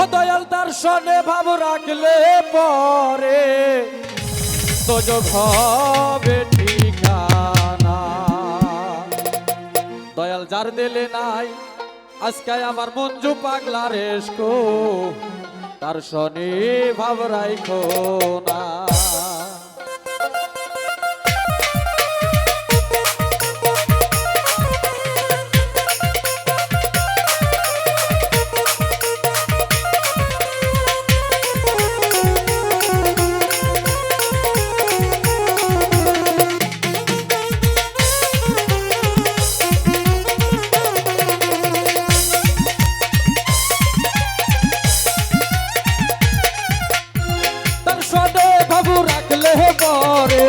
ও দয়াল তার সনে ভাব রাখলে পরে। তোজক হবে ঠিকানা। দয়াল যার দিলে নাই, আজকে আমার মঞ্জু পাগলা রেসকো তার শনি ভাব রাইখো না। পরে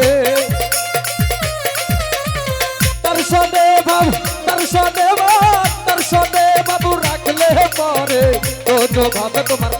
তার সদে বাবু তার সদে বাবু তার সদে বাবু রাখলে পরে। তো ভাবে তোমার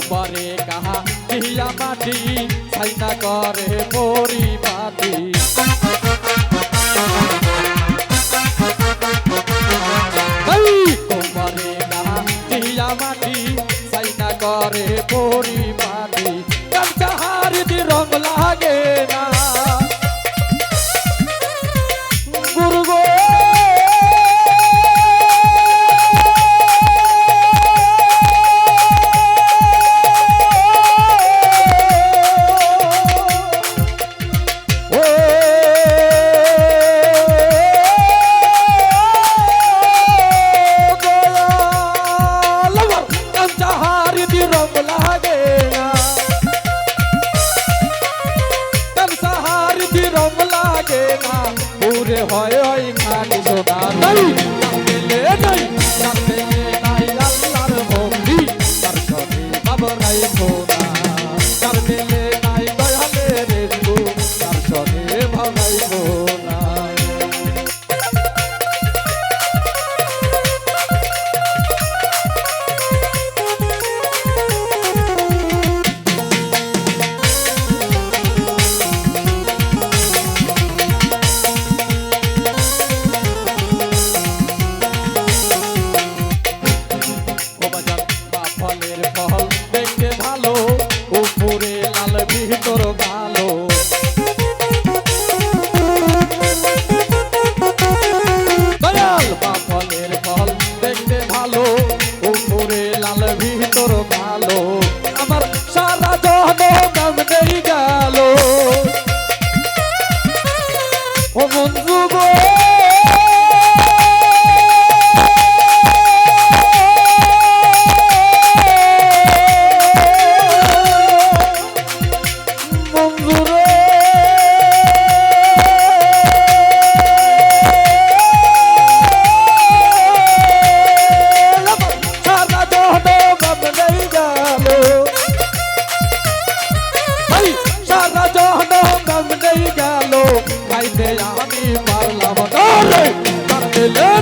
গোবরে কাহা জিয়া মাটি সাইনা করে পরিপাটি এই গোবরে কাহা জিয়া মাটি, ছাইনা করে পরিপাটি কাঁচা হারিদি রং লাগে না হয় ওই খালি সোনা নাই কাঁদেলে নাই কাঁদেলে নাই আল্লাহর ভক্তি তার সনে বাবা নাই সোনা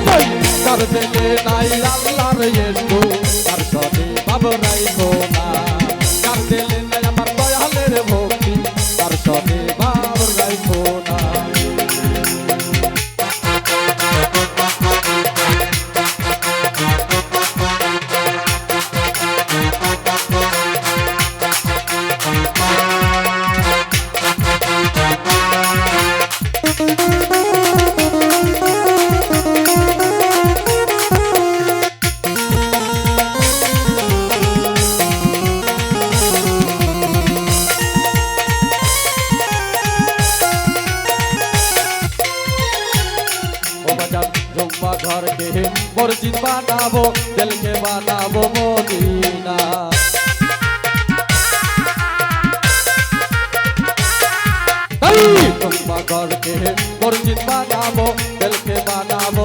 নাই তার দিলে নাই আল্লাহর ইয়েসু বানাবো মদিনা। তাই তোমার ঘরকে মসজিদ বানাবো দিলকে বানাবো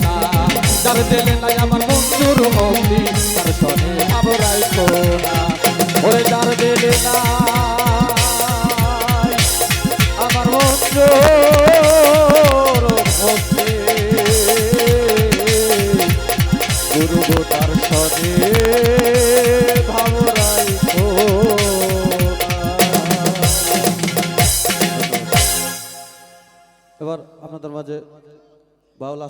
চার দিলে নাই আমার বন্ধুর ভক্তি তার সনে বাবু রাইবো না ওরে দিলে নাই আমার বন্ধুর গুরু তার সনে এবার আপনাদের মাঝে বাউল